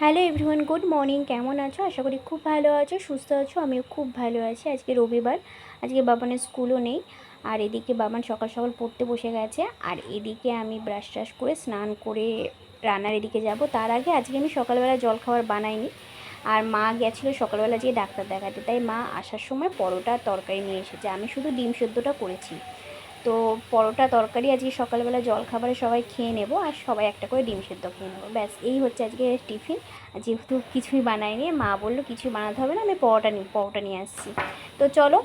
Hello everyone good morning কেমন আছো? আশা করি খুব ভালো আছো, সুস্থ আছো, আমিও খুব ভালো আছি। আজকে রবিবার, আজকে বাবানের স্কুলও নেই। আর এদিকে বাবান সকাল সকাল পড়তে বসে গেছে। আর এদিকে আমি ব্রাশ ট্রাশ করে স্নান করে রান্নার এদিকে যাব। তার আগে আজকে আমি সকালবেলা জল খাবার বানাইনি। আর মা গেছিল সকালবেলা যেয়ে ডাক্তার দেখাতে। তাই মা আসার সময় পরোটা তরকারি নিয়ে এসেছে। আমি শুধু ডিম সেদ্ধটা করেছি। তো পরোটা তরকারি আজকে সকালবেলা জল খাবারে সবাই খেয়ে নেব আর সবাই একটা করে ডিম সেদ্ধ খেয়ে নেব। ব্যাস এই হচ্ছে আজকে টিফিন। যেহেতু কিছুই বানাইনি মা বলল কিছুই বানাতে হবে না আমি পরোটা নিই পরোটা নিয়ে আসছি। তো চলো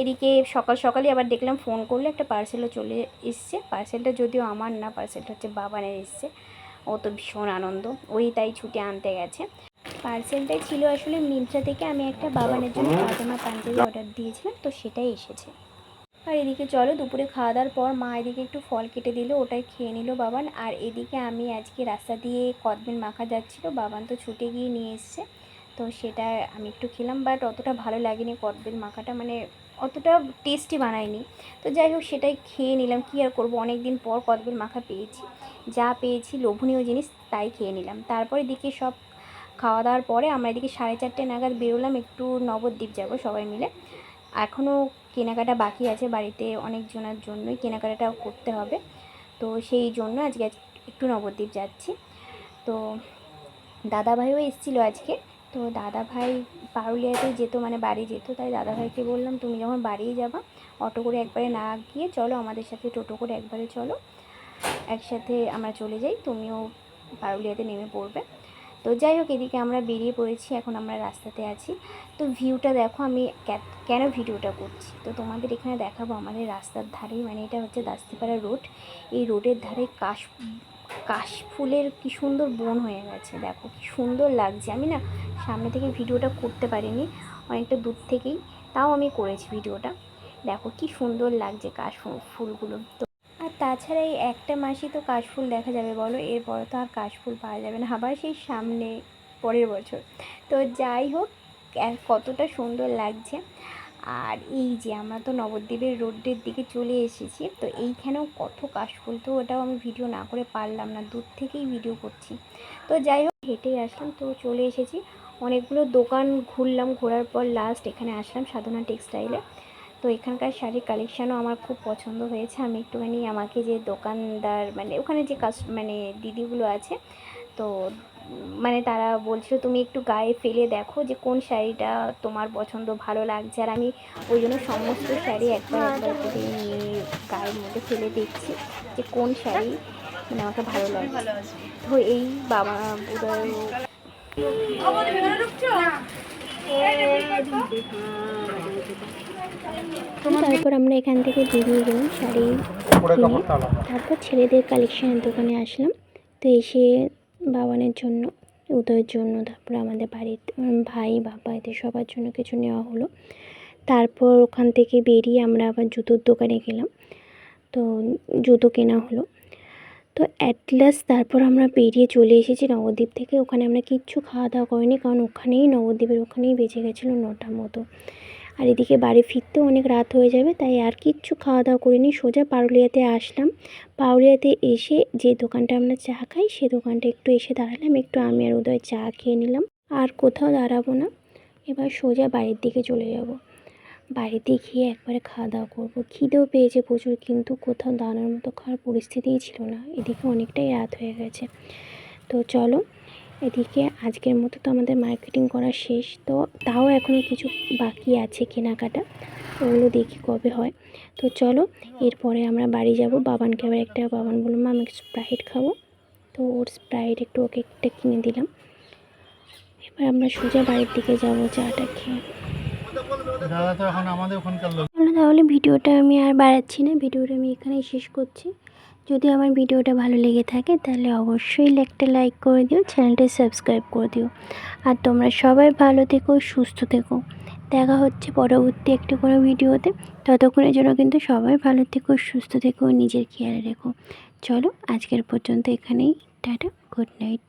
এদিকে সকাল সকালই আবার দেখলাম ফোন করলে একটা পার্সেলও চলে এসছে। পার্সেলটা যদিও আমার না পার্সেলটা হচ্ছে বাবানের এসছে। ও তো ভীষণ আনন্দ ওই তাই ছুটে আনতে গেছে। পার্সেলটাই ছিল আসলে মিন্ত্রা থেকে আমি একটা বাবানের জন্য পাজামা পাঞ্জাবি অর্ডার দিয়েছিলাম তো সেটাই এসেছে। আর এদিকে চলো, দুপুরে খাওয়া দাওয়ার পর মা এদিকে একটু ফল কেটে দিল, ওটাই খেয়ে নিল বাবান। আর এদিকে আমি আজকে রাস্তা দিয়ে কদবেল মাখা যাচ্ছিল, বাবান তো ছুটে গিয়ে নিয়ে এসছে। তো সেটা আমি একটু খেলাম বাট অতটা ভালো লাগেনি কদবেল মাখাটা মানে অতটা টেস্টি বানায়নি। তো যাই হোক, সেটাই খেয়ে নিলাম, কী আর করব? অনেক দিন পর কদবেল মাখা পেয়েছি। যা পেয়েছি লোভনীয় জিনিস, তাই খেয়ে নিলাম। তারপর এদিকে সব খাওয়া দাওয়ার পরে আমরা এদিকে সাড়ে চারটে নাগাদ বেরোলাম, একটু নবদ্বীপ যাব সবাই মিলে। এখনও কেনাকাটা বাকি আছে বাড়িতে অনেকজনের জন্যই কেনাকাটাটা করতে হবে। তো সেই জন্য আজকে একটু নবদ্বীপ যাচ্ছি। তো দাদাভাইও এসেছিল আজকে। তো দাদাভাই পারুলিয়াতে যেত মানে বাড়ি যেত, তাই দাদাভাইকে বললাম, তুমি যখন বাড়ি যাবা, অটো করে একবারে না গিয়ে চলো, আমাদের সাথে টোটো করে একবারে চলো। একসাথে আমরা চলে যাই, তুমিও পারুলিয়াতে নেমে পড়বে। তো যাই হোক, এদিকে আমরা বেরিয়ে পড়েছি, এখন আমরা রাস্তাতে আছি। তো ভিউটা দেখো, আমি কেন ভিডিওটা করছি? তো তোমাদের এখানে দেখাবো আমাদের রাস্তার ধারেই মানে এটা হচ্ছে দাস্তিপাড়া রোড। এই রোডের ধারে কাশ কাশ ফুলের কি সুন্দর বন হয়ে গেছে, দেখো কি সুন্দর লাগছে। আমি না সামনে থেকে ভিডিওটা করতে পারিনি, অনেকটা দূর থেকেই, তাও আমি করেছি ভিডিওটা। দেখো কি সুন্দর লাগছে কাশ ফুলগুলো। তো তাছাড়া এই একটা মাসই তো কাশফুল দেখা যাবে বলো, এরপরে তো আর কাশফুল পাওয়া যাবে না। আবার সেই সামনে, পরের বছর। তো যাই হোক কতটা সুন্দর লাগছে। আর এই যে আমরা তো নবদ্বীপের রোডের দিকে চলে এসেছি, তো এইখানেও কত কাশফুল, তো ওটাও আমি ভিডিও না করে পারলাম না, দূর থেকেই ভিডিও করছি। তো যাই হোক, হেঁটেই আসলাম, তো চলে এসেছি। অনেকগুলো দোকান ঘুরলাম, ঘোরার পর লাস্ট এখানে আসলাম সাধনা টেক্সটাইলে। তো এখানকার শাড়ির কালেকশানও আমার খুব পছন্দ হয়েছে। আমি একটুখানি আমাকে যে দোকানদার মানে ওখানে যে কাস মানে দিদিগুলো আছে তো মানে তারা বলছিল তুমি একটু গায়ে ফেলে দেখো যে কোন শাড়িটা তোমার পছন্দ ভালো লাগছে। আর আমি ওই জন্য সমস্ত শাড়ি একবার একবার করে নিয়ে গায়ের মধ্যে ফেলে দেখছি যে কোন শাড়ি মানে আমাকে ভালো লাগছে তো এই বাবা বোধহয় তারপর আমরা এখান থেকে বেরিয়ে গেলাম শাড়ি কিনে। তারপর ছেলেদের কালেকশনের দোকানে আসলাম। তো এসে বাবানের জন্য উদয়ের জন্য তারপর আমাদের বাড়ির ভাই বাবা এদের সবার জন্য কিছু নেওয়া হলো। তারপর ওখান থেকে বেরিয়ে আমরা আবার জুতোর দোকানে গেলাম। তো জুতো কেনা হলো। তো অ্যাটলাস তারপর আমরা বেরিয়ে চলে এসেছি নবদ্বীপ থেকে। ওখানে আমরা কিচ্ছু খাওয়া দাওয়া করিনি কারণ ওখানেই নবদ্বীপের ওখানেই বেঁচে গেছিল নটার মতো। আর এদিকে বাড়ি ফিরতেও অনেক রাত হয়ে যাবে, তাই আর কিচ্ছু খাওয়া দাওয়া করিনি। সোজা পারুলিয়াতে আসলাম। পারুলিয়াতে এসে যে দোকানটা আমরা চা খাই, সে দোকানটা একটু এসে দাঁড়ালাম। একটু আমি আর উদয় চা খেয়ে নিলাম। আর কোথাও দাঁড়াবো না। এবার সোজা বাড়ির দিকে চলে যাব। বাড়িতে গিয়ে একবারে খাওয়া দাওয়া করব। খিদেও পেয়েছে প্রচুর, কিন্তু কোথাও দাঁড়ানোর মতো খাওয়ার পরিস্থিতিই ছিল না। এদিকে অনেকটাই রাত হয়ে গেছে। তো চলো এদিকে আজকের মতো তো আমাদের মার্কেটিং করা শেষ। তো তাও এখনও কিছু বাকি আছে কেনাকাটা। ওগুলো দেখি কবে হয়। তো চলো এরপরে আমরা বাড়ি যাব। বাবানকে আবার একটা বাবান বললাম মা আমি স্প্রাইট খাব। তো ওর স্প্রাইট একটু ওকে একটা কিনে দিলাম। এবার আমরা সোজা বাড়ির দিকে যাব চাটা খেয়ে। তাহলে ভিডিওটা আমি আর বাড়াচ্ছি না। ভিডিওটা আমি এখানেই শেষ করছি। যদি আমার ভিডিওটা ভালো লেগে থাকে, তাহলে অবশ্যই একটা লাইক করে দিও চ্যানেলটা সাবস্ক্রাইব করে দিও। আর তোমরা সবাই ভালো থেকো, সুস্থ থেকো। দেখা হচ্ছে পরবর্তী একটি কোনো ভিডিওতে। ততক্ষণের জন্য কিন্তু সবাই ভালো থেকো, সুস্থ থেকো, নিজের খেয়াল রেখো। চলো, আজকের পর্যন্ত এখানেই। Tata good night